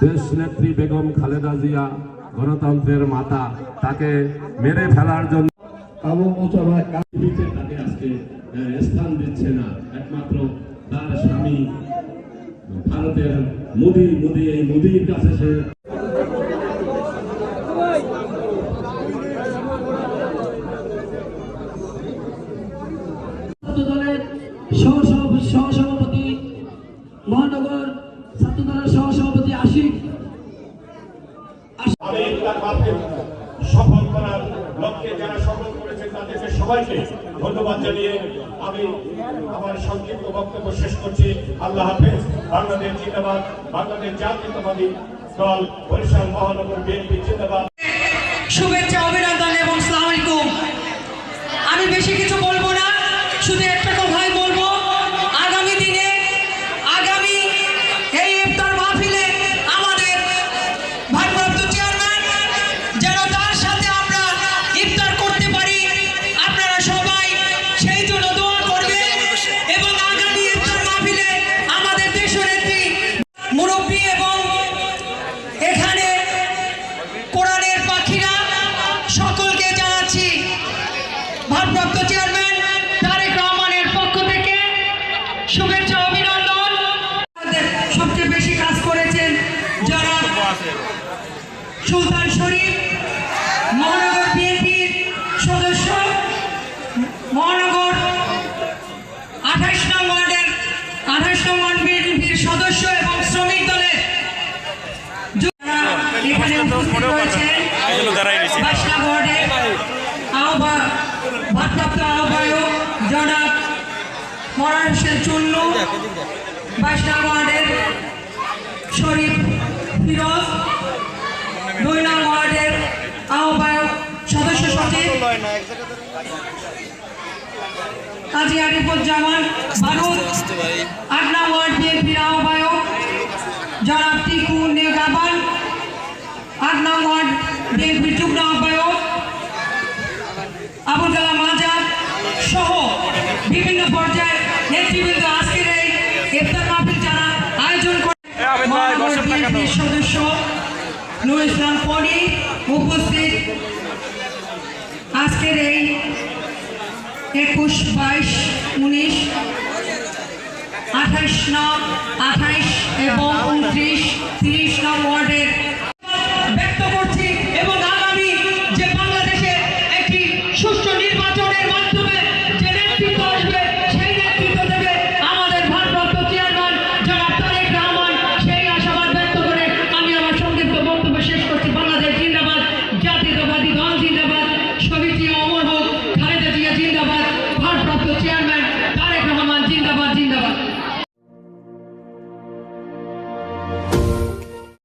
দেশ নেত্রী বেগম খালেদা জিয়া গণতন্ত্রের মাতা তাকে মেরে ফেলার জন্য তাকে আজকে স্থান দিচ্ছে না। একমাত্র তার স্বামী ভারতের মোদি মোদি এই মোদির কাছে সে সহসভাপতি সফল করার লক্ষ্যে যারা সফল তাদেরকে সবাইকে ধন্যবাদ জানিয়ে আমি আমার সংক্ষিপ্ত বক্তব্য শেষ করছি। আল্লাহ হাফেজ। বাংলাদেশ জিন্দাবাদ। বাংলাদেশ জাতীয়তাবাদী দল বরিশাল মহানগর বিএনপি জিন্দাবাদ। শুভেচ্ছা সকলকে জানাচ্ছি, ভারপ্রাপ্ত চেয়ারম্যান তারেক রহমানের পক্ষ থেকে শুভেচ্ছা, অভিনন্দন। সবচেয়ে বেশি কাজ করেছেন যারা সুলতান শরীফ, মহানগর বিএনপির সদস্য, মহানগর আঠাশ নং ওয়ার্ডের, আঠাশ নং ওয়ার্ড বিএনপির সদস্য এবং শ্রমিক দলের যারা এখানে উপস্থিত রয়েছেন বাসনা ওয়ার্ডের আহ্বায়ক ভারপ্রাপ্ত আহ্বায়ক জনাব মরান চুন্নু বাসনা ওয়ার্ডের শরীফ ফিরোজ দুই ওয়ার্ডের আহ্বায়ক সদস্য সচিব কাজী আরিফুজ্জামান, বারুদ আট নং বিএনপির আহ্বায়ক জনাব টিকু নেগাবান আট নং বিএনপির যুগ্ম আহ্বায়ক আবুল কালাম আজকের এই ইফতার মাহফিল যারা আয়োজন করে সদস্য নুর ইসলাম পরি উপস্থিত। আজকের এই একুশ বাইশ উনিশ আঠাইশ নং আঠাইশ এবং উনত্রিশ তিরিশ নং ওয়ার্ড জিন্দাবাদ